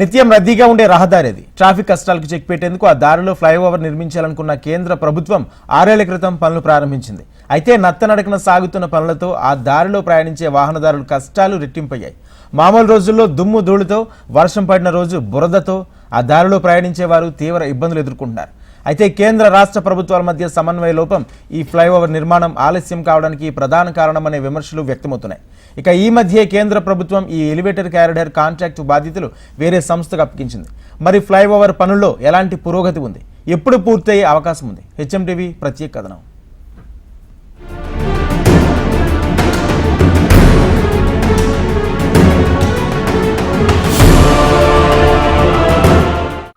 నిత్యం రద్దీగా ఉండే రహదారి అది ట్రాఫిక్ కష్టాలకు చెక్ పెట్టేందుకు ఆ దారిలో ఫ్లైఓవర్ నిర్మించాలనుకున్న కేంద్ర ప్రభుత్వం ఆరేళ్ళ క్రితం పనులు ప్రారంభించింది. అయితే నత్తనడకన సాగుతున్న పనులతో ఆ దారిలో ప్రయాణించే వాహనదారుల కష్టాలు రెట్టింపయ్యాయి. మామూలు రోజుల్లో దుమ్ము ధూళితో వర్షం పడిన రోజు బురదతో ఆ దారిలో ప్రయాణించే వారు తీవ్ర ఇబ్బందులు ఎదుర్కొంటున్నారు. అయితే కేంద్ర రాష్ట్ర ప్రభుత్వాల మధ్య సమన్వయ లోపం ఈ ఫ్లైఓవర్ నిర్మాణం ఆలస్యం కావడానికి ప్రధాన కారణమనే విమర్శలు వ్యక్తమవుతున్నాయి. ఇక ఈ మధ్య కేంద్ర ప్రభుత్వం ఈ ఎలివేటర్ క్యారిడర్ కాంట్రాక్టు బాధ్యతలు వేరే సంస్థకు అప్పగించింది. మరి ఫ్లైఓవర్ పనుల్లో ఎలాంటి పురోగతి ఉంది? ఎప్పుడు పూర్తయ్యే అవకాశం ఉంది? హెచ్ఎంటీవీ ప్రత్యేక కథనం.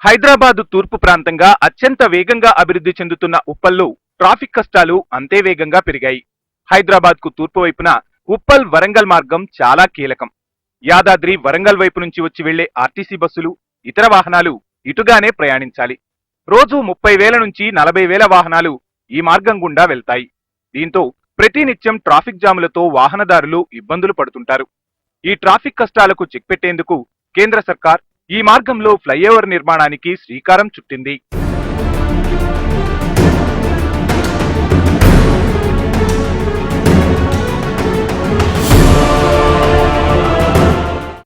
హైదరాబాద్ తూర్పు ప్రాంతంగా అత్యంత వేగంగా అభివృద్ధి చెందుతున్న ఉప్పల్లో ట్రాఫిక్ కష్టాలు అంతే వేగంగా పెరిగాయి. హైదరాబాద్కు తూర్పు వైపున ఉప్పల్ వరంగల్ మార్గం చాలా కీలకం. యాదాద్రి వరంగల్ వైపు నుంచి వచ్చి వెళ్ళే ఆర్టీసీ బస్సులు ఇతర వాహనాలు ఇటుగానే ప్రయాణించాలి. రోజు ముప్పై వేల నుంచి నలభై వేల వాహనాలు ఈ మార్గం గుండా వెళ్తాయి. దీంతో ప్రతినిత్యం ట్రాఫిక్ జాములతో వాహనదారులు ఇబ్బందులు పడుతుంటారు. ఈ ట్రాఫిక్ కష్టాలకు చెక్ పెట్టేందుకు కేంద్ర సర్కార్ ఈ మార్గంలో ఫ్లైఓవర్ నిర్మాణానికి శ్రీకారం చుట్టింది.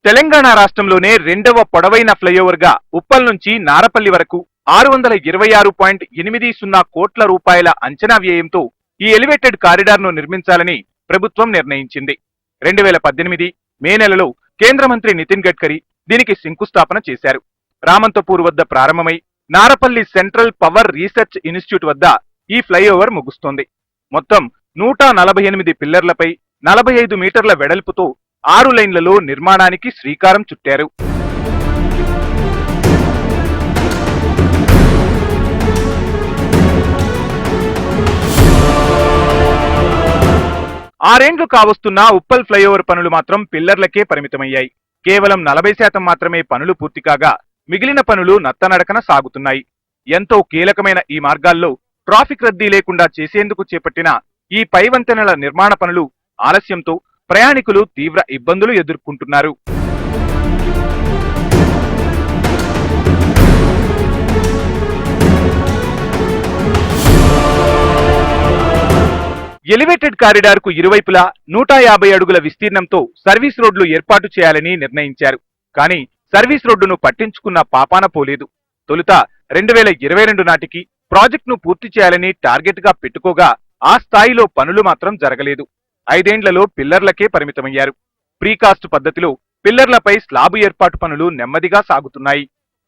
తెలంగాణ రాష్ట్రంలోనే రెండవ పొడవైన ఫ్లైఓవర్గా ఉప్పల్ నుంచి నారపల్లి వరకు ఆరు వందల ఇరవై ఆరు పాయింట్ ఎనిమిది సున్నా కోట్ల రూపాయల అంచనా వ్యయంతో ఈ ఎలివేటెడ్ కారిడార్ను నిర్మించాలని ప్రభుత్వం నిర్ణయించింది. రెండు వేల పద్దెనిమిది మే నెలలో కేంద్ర మంత్రి నితిన్ గడ్కరీ దీనికి శంకుస్థాపన చేశారు. రామంతపూర్ వద్ద ప్రారంభమై Narapally central power research institute వద్ద ఈ ఫ్లైఓవర్ ముగుస్తోంది. మొత్తం నూట నలభై ఎనిమిది పిల్లర్లపై నలభై ఐదు మీటర్ల వెడల్పుతో ఆరు లైన్లలో నిర్మాణానికి శ్రీకారం చుట్టారు. ఆరేండ్లు కావస్తున్న ఉప్పల్ ఫ్లైఓవర్ పనులు మాత్రం పిల్లర్లకే పరిమితమయ్యాయి. కేవలం నలభై శాతం మాత్రమే పనులు పూర్తి కాగా మిగిలిన పనులు నత్తనడకన సాగుతున్నాయి. ఎంతో కీలకమైన ఈ మార్గాల్లో ట్రాఫిక్ రద్దీ లేకుండా చేసేందుకు చేపట్టిన ఈ పైవంతెనల నిర్మాణ పనులు ఆలస్యంతో ప్రయాణికులు తీవ్ర ఇబ్బందులు ఎదుర్కొంటున్నారు. ఎలివేటెడ్ కారిడార్కు ఇరువైపులా నూట యాభై అడుగుల విస్తీర్ణంతో సర్వీస్ రోడ్లు ఏర్పాటు చేయాలని నిర్ణయించారు. కానీ సర్వీస్ రోడ్డును పట్టించుకున్న పాపాన పోలేదు. తొలుత రెండు వేల ఇరవై రెండు నాటికి ప్రాజెక్టును పూర్తి చేయాలని టార్గెట్గా పెట్టుకోగా ఆ స్థాయిలో పనులు మాత్రం జరగలేదు. ఐదేండ్లలో పిల్లర్లకే పరిమితమయ్యారు. ప్రీకాస్ట్ పద్ధతిలో పిల్లర్లపై స్లాబు ఏర్పాటు పనులు నెమ్మదిగా సాగుతున్నాయి.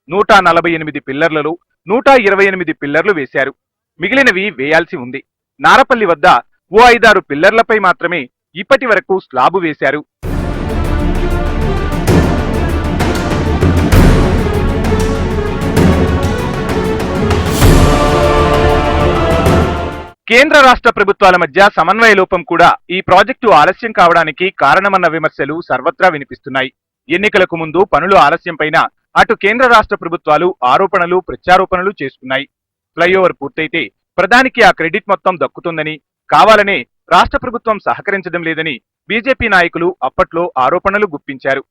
నూట నలభై ఎనిమిది పిల్లర్లలో నూట ఇరవై ఎనిమిది పిల్లర్లు వేశారు. మిగిలినవి వేయాల్సి ఉంది. నారపల్లి వద్ద ఓ ఐదారు పిల్లర్లపై మాత్రమే ఇప్పటి వరకు స్లాబు వేశారు. కేంద్ర రాష్ట్ర ప్రభుత్వాల మధ్య సమన్వయ లోపం కూడా ఈ ప్రాజెక్టు ఆలస్యం కావడానికి కారణమన్న విమర్శలు సర్వత్రా వినిపిస్తున్నాయి. ఎన్నికలకు ముందు పనులు ఆలస్యంపైన అటు కేంద్ర రాష్ట్ర ప్రభుత్వాలు ఆరోపణలు ప్రత్యారోపణలు చేసుకున్నాయి ఫ్లైఓవర్ పూర్తయితే ప్రధానికి ఆ క్రెడిట్ మొత్తం దక్కుతుందని కావాలనే రాష్ట్ర ప్రభుత్వం సహకరించడం లేదని బీజేపీ నాయకులు అప్పట్లో ఆరోపణలు గుప్పించారు.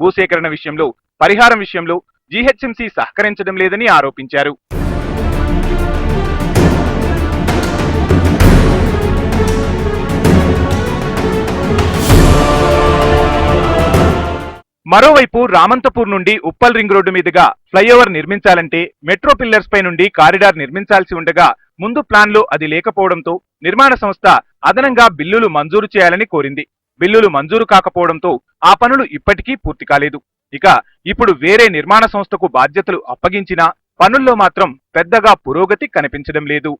భూసేకరణ విషయంలో పరిహారం విషయంలో జీహెచ్ఎంసీ సహకరించడం లేదని ఆరోపించారు. మరోవైపు రామంతపూర్ నుండి ఉప్పల్ రింగ్ రోడ్డు మీదుగా ఫ్లైఓవర్ నిర్మించాలంటే మెట్రో పిల్లర్స్ పై నుండి కారిడార్ నిర్మించాల్సి ఉండగా ముందు ప్లాన్లో అది లేకపోవడంతో నిర్మాణ సంస్థ అదనంగా బిల్లులు మంజూరు చేయాలని కోరింది. బిల్లులు మంజూరు కాకపోవడంతో ఆ పనులు ఇప్పటికీ పూర్తి కాలేదు. ఇక ఇప్పుడు వేరే నిర్మాణ సంస్థకు బాధ్యతలు అప్పగించినా పనుల్లో మాత్రం పెద్దగా పురోగతి కనిపించడం లేదు.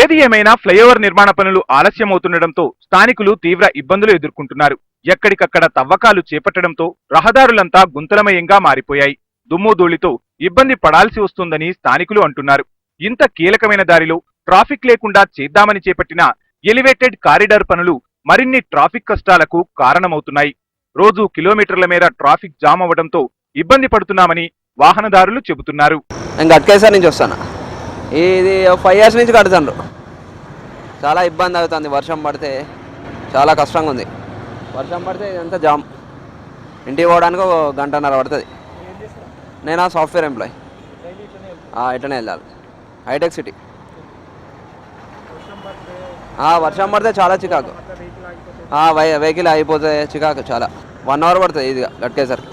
ఏది ఏమైనా ఫ్లైఓవర్ నిర్మాణ పనులు ఆలస్యమవుతుండటంతో స్థానికులు తీవ్ర ఇబ్బందులు ఎదుర్కొంటున్నారు. ఎక్కడికక్కడ తవ్వకాలు చేపట్టడంతో రహదారులంతా గుంతలమయంగా మారిపోయాయి. దుమ్ము ధూళితో ఇబ్బంది పడాల్సి వస్తుందని స్థానికులు అంటున్నారు. ఇంత కీలకమైన దారిలో ట్రాఫిక్ లేకుండా చేద్దామని చేపట్టిన ఎలివేటెడ్ కారిడార్ పనులు మరిన్ని ట్రాఫిక్ కష్టాలకు కారణమవుతున్నాయి. రోజు కిలోమీటర్ల మేర ట్రాఫిక్ జామ్ అవ్వడంతో ఇబ్బంది పడుతున్నామని వాహనదారులు చెబుతున్నారు. నేను గట్కేసర్ నుంచి వస్తాను? ఇది ఫైవ్ ఇయర్స్ నుంచి కడుతాను చాలా ఇబ్బంది అవుతుంది. వర్షం పడితే చాలా కష్టంగా ఉంది వర్షం పడితే ఇదంతా జామ్. ఇంటికి పోవడానికి ఒక గంటన్నర పడుతుంది. నేను ఆ సాఫ్ట్వేర్ ఎంప్లాయ్. ఇట్లనే వెళ్ళాలి. హైటెక్ సిటీ. వర్షం పడితే చాలా చికాకు. వెహికల్ అయిపోతే చికాకు చాలా. వన్ అవర్ పడుతుంది ఈజీగా గట్కేసరికి.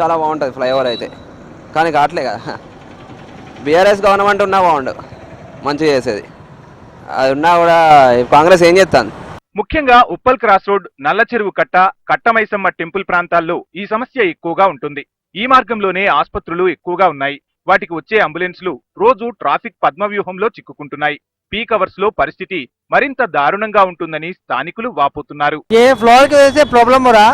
చాలా బాగుంటుంది ఫ్లైఓవర్ అయితే. కానీ కావట్లే కదా. బీఆర్ఎస్ గవర్నమెంట్ ఉన్నా బాగుండు. మంచిగా చేసేది. అది ఉన్నా కూడా కాంగ్రెస్ ఏం చేస్తాను ముఖ్యంగా ఉప్పల్ క్రాస్ రోడ్ నల్ల చెరువు కట్ట కట్టమైసమ్మ టెంపుల్ ప్రాంతాల్లో ఈ సమస్య ఎక్కువగా ఉంటుంది ఈ మార్గంలోనే ఆసుపత్రులు ఎక్కువగా ఉన్నాయి వాటికి వచ్చే అంబులెన్స్లు రోజు ట్రాఫిక్ పద్మవ్యూహంలో చిక్కుకుంటున్నాయి పీక్ అవర్స్ లో పరిస్థితి మరింత దారుణంగా ఉంటుందని స్థానికులు వాపోతున్నారు ये फ्लोर की वजह से प्रॉब्लम हो रहा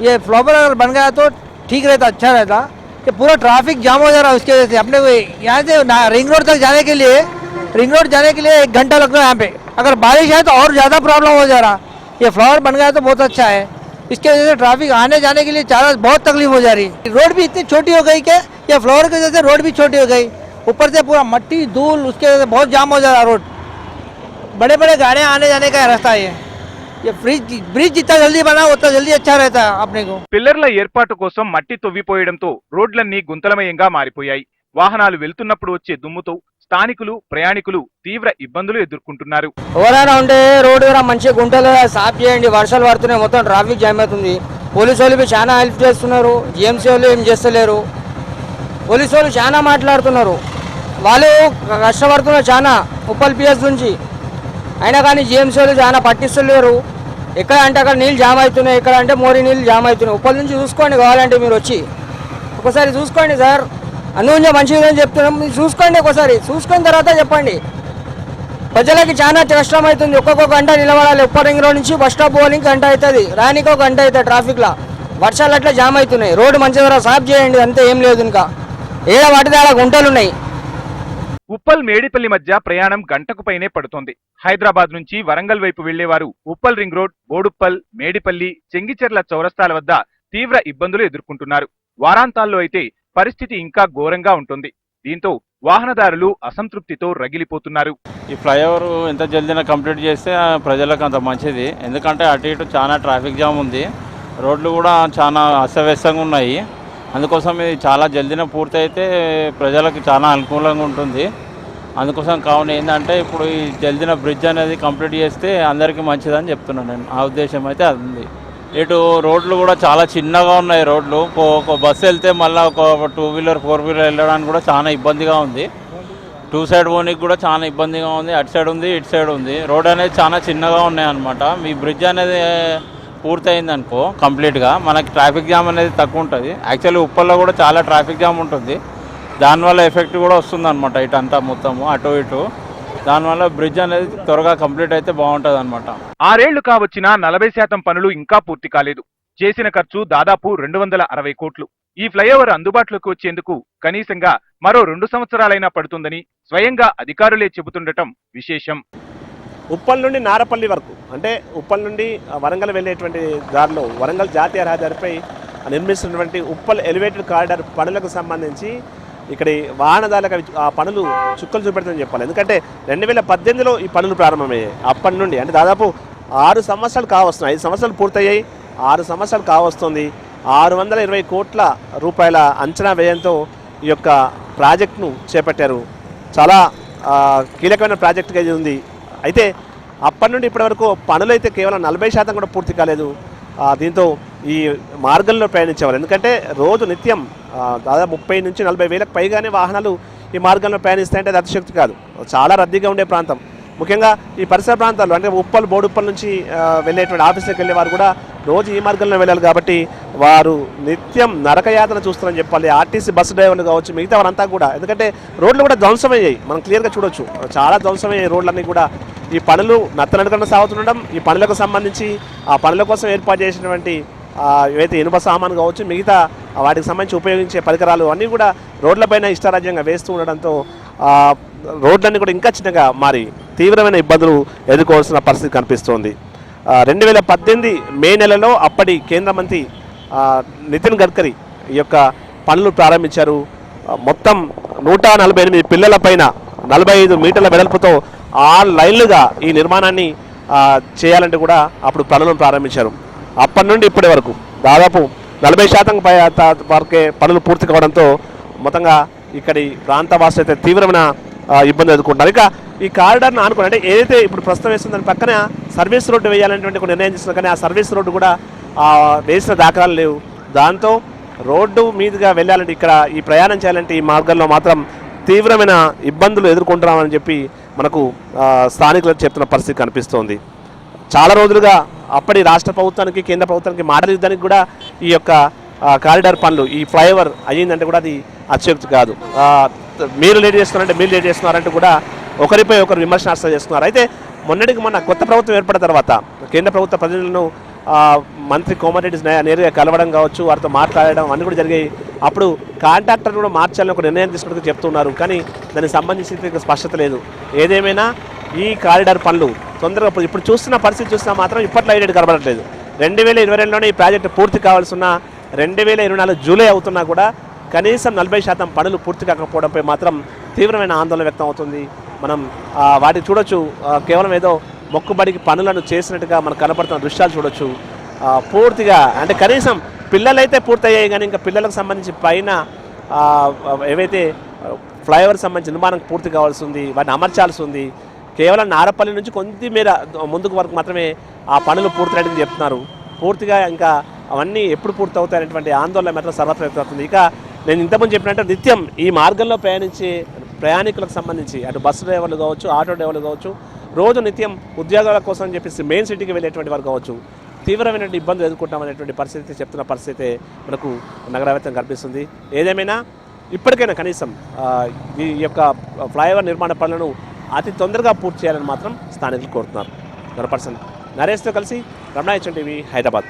ये फ्लोर अगर बन गया तो ठीक रहता अच्छा रहता कि पूरा ट्रैफिक जाम हो जा रहा है उसकी वजह से अपने को यहाँ से ना- रिंग रोड तक जाने के लिए रिंग रोड जाने के लिए एक घंटा लगता है यहाँ पे अगर बारिश है तो और ज़्यादा प्रॉब्लम हो जा रहा ये फ्लोर बन गया तो बहुत अच्छा है इसकी वजह से ट्रैफिक आने जाने के लिए ज़्यादा बहुत तकलीफ हो जा रही है रोड भी इतनी छोटी हो गई कि ये फ्लोर की वजह से रोड भी छोटी हो गई ऊपर से पूरा मट्टी धूल उसकी वजह से बहुत जाम हो जा रहा रोड बड़े बड़े गाड़ियाँ आने जाने का रास्ता है ये ये ब्रिज ब्रिज जितना जल्दी बना उतना जल्दी अच्छा रहता है अपने को పిల్లర్ల ఏర్పాటు కోసం మట్టి తవ్విపోయడంతో రోడ్లన్నీ గుంతలమయంగా మారిపోయాయి వాహనాలు వెళ్తున్నప్పుడు వచ్చే దుమ్ముతో స్థానికులు ప్రయాణికులు తీవ్ర ఇబ్బందులు ఎదుర్కొంటున్నారు. ఎవరైనా ఉంటే రోడ్డు మంచిగా గుంటలు సాఫ్ చేయండి వర్షాలు పడుతున్నాయి మొత్తం ట్రాఫిక్ జామ్ అవుతుంది. పోలీసు వాళ్ళు చాలా హెల్ప్ చేస్తున్నారు జిఎంసీ వాళ్ళు ఏం చేస్తలేరు. పోలీసు వాళ్ళు చాలా మాట్లాడుతున్నారు. వాళ్ళు కష్టపడుతున్నారు చాలా ఉప్పల్ పిఎస్ నుంచి. అయినా కానీ జిఎంసీ వాళ్ళు చాలా పట్టిస్తలేరు. ఎక్కడ అంటే అక్కడ నీళ్ళు జామ్ అవుతున్నాయి ఎక్కడ అంటే మోరీ నీళ్ళు జామ్ అవుతున్నాయి. ఉప్పల్ నుంచి చూసుకోండి కావాలంటే మీరు వచ్చి. ఒకసారి చూసుకోండి సార్. అందుగురించి మంచిగా చెప్తున్నాం. చూసుకోండి ఒకసారి. చూసుకున్న తర్వాత చెప్పండి. ప్రజలకి చాలా కష్టం అవుతుంది. ఒక్కొక్క గంట నిలబడాలి. ఉప్ప రింగ్ రోడ్ నుంచి బస్ స్టాప్ పోవాలని గంట అవుతుంది. రానికి ఒక గంట అవుతుంది ట్రాఫిక్లో. వర్షాలు అట్లా జామ్ అవుతున్నాయి. రోడ్డు మంచిగా సాఫ్ చేయండి. అంతే ఏం లేదు ఇంకా. ఏదో వాటిది అలా గుంటలు ఉన్నాయి. ఉప్పల్ మేడిపల్లి మధ్య ప్రయాణం గంటకు పైనే పడుతోంది. హైదరాబాద్ నుంచి వరంగల్ వైపు వెళ్ళేవారు ఉప్పల్ రింగ్ రోడ్ బోడుప్పల్ మేడిపల్లి చెంగిచెర్ల చౌరస్తాల వద్ద తీవ్ర ఇబ్బందులు ఎదుర్కొంటున్నారు. వారాంతాల్లో అయితే పరిస్థితి ఇంకా ఘోరంగా ఉంటుంది. దీంతో వాహనదారులు అసంతృప్తితో రగిలిపోతున్నారు. ఈ ఫ్లైఓవర్ ఎంత జల్దీన కంప్లీట్ చేస్తే ప్రజలకు అంత మంచిది. ఎందుకంటే అటు ఇటు చాలా ట్రాఫిక్ జామ్ ఉంది. రోడ్లు కూడా చాలా అస్తవ్యస్తంగా ఉన్నాయి. అందుకోసం ఇది చాలా జల్దీన పూర్తయితే ప్రజలకు చాలా అనుకూలంగా ఉంటుంది. అందుకోసం కావున ఏంటంటే ఇప్పుడు ఈ జల్దీన బ్రిడ్జ్ అనేది కంప్లీట్ చేస్తే అందరికీ మంచిదని చెప్తున్నాను నేను. ఆ ఉద్దేశం అయితే అది ఉంది. ఇటు రోడ్లు కూడా చాలా చిన్నగా ఉన్నాయి రోడ్లు. ఒక- బస్సు వెళ్తే మళ్ళీ ఒక టూ వీలర్ ఫోర్ వీలర్ వెళ్ళడానికి కూడా చాలా ఇబ్బందిగా ఉంది. టూ సైడ్ పోనీకి కూడా చాలా ఇబ్బందిగా ఉంది. అటు సైడ్ ఉంది ఇటు సైడ్ ఉంది. రోడ్ అనేది చాలా చిన్నగా ఉన్నాయి అనమాట మీ బ్రిడ్జ్ అనేది పూర్తయింది అనుకో కంప్లీట్గా మనకి ట్రాఫిక్ జామ్ అనేది తక్కువ ఉంటుంది. యాక్చువల్లీ ఉప్పల్లో కూడా చాలా ట్రాఫిక్ జామ్ ఉంటుంది. దానివల్ల ఎఫెక్ట్ కూడా వస్తుంది అనమాట ఇటంతా మొత్తము అటు ఇటు. దానివల్ల బ్రిడ్జ్ అనేది త్వరగా కంప్లీట్ అయితే బాగుంటుంది అనమాట ఆరేళ్ళు కావచ్చినా నలభై శాతం పనులు ఇంకా పూర్తి కాలేదు. చేసిన ఖర్చు దాదాపు రెండు వందల అరవై కోట్లు. ఈ ఫ్లైఓవర్ అందుబాటులోకి వచ్చేందుకు కనీసంగా మరో రెండు సంవత్సరాలైనా పడుతుందని స్వయంగా అధికారులే చెబుతుండటం విశేషం. ఉప్పల్ నుండి నారపల్లి వరకు అంటే ఉప్పల్ నుండి వరంగల్ వెళ్ళేటువంటి దారిలో వరంగల్ జాతీయ రహదారిపై నిర్మిస్తున్నటువంటి ఉప్పల్ ఎలివేటెడ్ కారిడార్ పనులకు సంబంధించి ఇక్కడ ఈ వాహనదారులకు అవి ఆ పనులు చుక్కలు చూపెడుతుందని చెప్పాలి. ఎందుకంటే రెండు వేల పద్దెనిమిదిలో ఈ పనులు ప్రారంభమయ్యాయి. అప్పటి నుండి అంటే దాదాపు ఆరు సంవత్సరాలు కావస్తున్నాయి. ఐదు సంవత్సరాలు పూర్తయ్యాయి. ఆరు సంవత్సరాలు కావస్తుంది. ఆరు వందల ఇరవై కోట్ల రూపాయల అంచనా వ్యయంతో ఈ యొక్క ప్రాజెక్టును చేపట్టారు. చాలా కీలకమైన ప్రాజెక్టుగా ఇది ఉంది. అయితే అప్పటి నుండి ఇప్పటి వరకు పనులు అయితే కేవలం నలభై శాతం కూడా పూర్తి కాలేదు. దీంతో ఈ మార్గంలో ప్రయాణించేవారు ఎందుకంటే రోజు నిత్యం దాదాపు ముప్పై నుంచి నలభై వేలకు పైగానే వాహనాలు ఈ మార్గంలో ప్రయాణిస్తాయంటే అది అతిశక్తి కాదు. చాలా రద్దీగా ఉండే ప్రాంతం. ముఖ్యంగా ఈ పరిసర ప్రాంతాల్లో అంటే ఉప్పల్ బోడుప్పల్ నుంచి వెళ్ళేటువంటి ఆఫీసులకు వెళ్ళే వారు కూడా రోజు ఈ మార్గంలో వెళ్ళాలి కాబట్టి వారు నిత్యం నరకయాతన చూస్తారని చెప్పాలి. ఆర్టీసీ బస్సు డ్రైవర్లు కావచ్చు మిగతా వారంతా కూడా. ఎందుకంటే రోడ్లు కూడా ధ్వంసమయ్యాయి. మనం క్లియర్గా చూడొచ్చు. చాలా ధ్వంసమయ్యాయి రోడ్లన్నీ కూడా. ఈ పనులు నత్తనడకన సాగుతుండడం ఈ పనులకు సంబంధించి ఆ పనుల కోసం ఏర్పాటు చేసినటువంటి ఏవైతే ఇనుప సామాను కావచ్చు మిగతా వాటికి సంబంధించి ఉపయోగించే పరికరాలు అన్నీ కూడా రోడ్లపైన ఇష్టారాజ్యంగా వేస్తూ ఉండడంతో రోడ్లన్నీ కూడా ఇంకా చిన్నగా మారి తీవ్రమైన ఇబ్బందులు ఎదుర్కోవాల్సిన పరిస్థితి కనిపిస్తోంది. రెండు వేల పద్దెనిమిది మే నెలలో అప్పటి కేంద్ర మంత్రి నితిన్ గడ్కరీ ఈ యొక్క పనులు ప్రారంభించారు. మొత్తం నూట నలభై ఎనిమిది పిల్లల పైన నలభై ఐదు మీటర్ల వెడల్పుతో ఆరు లైన్లుగా ఈ నిర్మాణాన్ని చేయాలంటే కూడా అప్పుడు పనులను ప్రారంభించారు. అప్పటి నుండి ఇప్పటి వరకు దాదాపు నలభై శాతం పై వరకే పనులు పూర్తి కావడంతో మొత్తంగా ఇక్కడి ప్రాంత వాసులు అయితే తీవ్రమైన ఇబ్బంది ఎదుర్కొంటారు ఇక ఈ కారిడార్ను ఆనుకుని అంటే ఏదైతే ఇప్పుడు ప్రస్తుతం వేస్తుందో దాని పక్కన సర్వీస్ రోడ్డు వేయాలనేటువంటి ఒక నిర్ణయం తీసుకున్నారు. కానీ ఆ సర్వీస్ రోడ్డు కూడా వేసిన దాఖలాలు లేవు. దాంతో రోడ్డు మీదుగా వెళ్ళాలంటే ఇక్కడ ఈ ప్రయాణం చేయాలంటే ఈ మార్గంలో మాత్రం తీవ్రమైన ఇబ్బందులు ఎదుర్కొంటున్నామని చెప్పి మనకు స్థానికులు చెప్తున్న పరిస్థితి కనిపిస్తోంది. చాలా రోజులుగా అప్పటి రాష్ట్ర ప్రభుత్వానికి కేంద్ర ప్రభుత్వానికి మాటల యుద్ధానికి కూడా ఈ యొక్క కారిడార్ పనులు ఈ ఫ్లైఓవర్ అయ్యిందంటే కూడా అది అత్యుక్తి కాదు. మీరు లేట్ చేస్తున్నారంటే మీరు లేట్ చేస్తున్నారంటే కూడా ఒకరిపై ఒకరు విమర్శనాస్త్రం చేస్తున్నారు. అయితే మొన్నటికి మొన్న కొత్త ప్రభుత్వం ఏర్పడిన తర్వాత కేంద్ర ప్రభుత్వ ప్రతినిధులను మంత్రి కోమారెడ్డి నేరుగా కలవడం కావచ్చు వారితో మాట్లాడడం అన్నీ కూడా జరిగాయి. అప్పుడు కాంట్రాక్టర్ కూడా మార్చాలని ఒక నిర్ణయం తీసుకున్నట్టు చెప్తున్నారు. కానీ దానికి సంబంధించి స్పష్టత లేదు. ఏదేమైనా ఈ కారిడార్ పనులు తొందరగా ఇప్పుడు- చూస్తున్న పరిస్థితి చూసినా మాత్రం ఇప్పట్లో ఐడెంట్ కనబడట్లేదు. రెండు వేల ఇరవై రెండులోనే ఈ ప్రాజెక్టు పూర్తి కావాల్సిన రెండు వేల ఇరవై నాలుగు జూలై అవుతున్నా కూడా కనీసం నలభై శాతం పనులు పూర్తి కాకపోవడంపై మాత్రం తీవ్రమైన ఆందోళన వ్యక్తం అవుతుంది. మనం వాటిని చూడొచ్చు. కేవలం ఏదో మొక్కుబడికి పనులను చేసినట్టుగా మనకు కనపడుతున్న దృశ్యాలు చూడొచ్చు. పూర్తిగా అంటే కనీసం పిల్లలైతే పూర్తయ్యాయి కానీ ఇంకా పిల్లలకు సంబంధించి పైన ఏవైతే ఫ్లైఓవర్ సంబంధించి నిర్మాణం పూర్తి కావాల్సి ఉంది వాటిని అమర్చాల్సి ఉంది కేవలం నారపల్లి నుంచి కొద్దిమేర ముందుకు వరకు మాత్రమే ఆ పనులు పూర్తయ్యాయని చెప్తున్నారు. పూర్తిగా ఇంకా అవన్నీ ఎప్పుడు పూర్తి అవుతాయనేటువంటి ఆందోళన మాత్రం సర్వత్రా వ్యక్తమవుతుంది. ఇక నేను ఇంతకుముందు చెప్పినట్టు నిత్యం ఈ మార్గంలో ప్రయాణించే ప్రయాణికులకు సంబంధించి అటు బస్సు డ్రైవర్లు కావచ్చు ఆటో డ్రైవర్లు కావచ్చు రోజు నిత్యం ఉద్యోగాల కోసం చెప్పేసి మెయిన్ సిటీకి వెళ్ళేటువంటి వారు కావచ్చు తీవ్రమైనటువంటి ఇబ్బందులు ఎదుర్కొంటామనేటువంటి పరిస్థితి చెప్తున్న పరిస్థితి మనకు నగరవ్యాప్తంగా కనిపిస్తుంది. ఏదేమైనా ఇప్పటికైనా కనీసం ఈ యొక్క ఫ్లైఓవర్ నిర్మాణ పనులను అతి తొందరగా పూర్తి చేయాలని మాత్రం స్థానికులు కోరుతున్నారు. పర్సన్ నరేష్తో కలిసి రమణ టీవీ హైదరాబాద్.